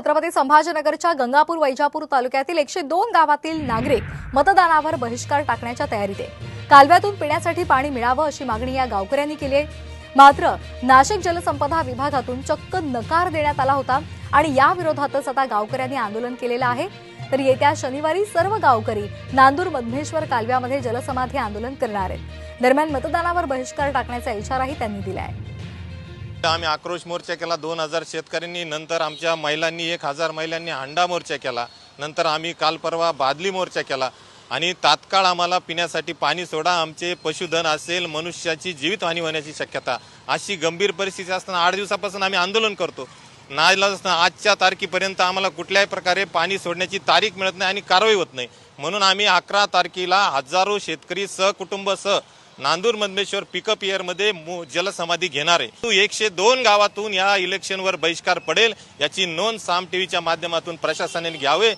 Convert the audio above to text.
छत्रपती संभाजीनगरच्या गंगापूर वैजापूर तालुक्यातील एकशे दोन गावातील नागरिक मतदानावर बहिष्कार टाकण्याच्या तयारीत आहे कालव्यातून पिण्यासाठी पाणी मिळावं अशी मागणी या गावकऱ्यांनी केली आहे. मात्र नाशिक जलसंपदा विभागातून चक्क नकार देण्यात आला होता आणि या विरोधातच आता गावकऱ्यांनी आंदोलन केलेलं आहे. तर येत्या शनिवारी सर्व गावकरी नांदूर मधमेश्वर कालव्यामध्ये जलसमाधी आंदोलन करणार आहेत. दरम्यान मतदानावर बहिष्कार टाकण्याचा इशाराही त्यांनी दिला आहे. आम्ही आक्रोश मोर्चा केला दोन हजार शेतकऱ्यांनी नंतर आमच्या महिलांनी एक हजार महिलांनी हांडा मोर्चा केला नंतर आम्ही काल परवा बादली मोर्चा केला. आणि तात्काळ आम्हाला पिण्यासाठी पाणी सोडा आमचे पशुधन असेल मनुष्याची जीवितहानी होण्याची शक्यता. अशी गंभीर परिस्थिती असताना आठ दिवसापासून आम्ही आंदोलन करतो. नाईलाज असताना आजच्या तारखेपर्यंत आम्हाला कुठल्याही प्रकारे पाणी सोडण्याची तारीख मिळत नाही आणि कारवाई होत नाही. म्हणून आम्ही अकरा तारखेला हजारो शेतकरी सहकुटुंब सह नांदूर मधमेश्वर पिकअप इयरमध्ये जलसमाधी घेणार आहे. एकशे दोन गावातून या इलेक्शनवर बहिष्कार पडेल याची नोंद साम टीव्हीच्या माध्यमातून प्रशासनाने घ्यावे.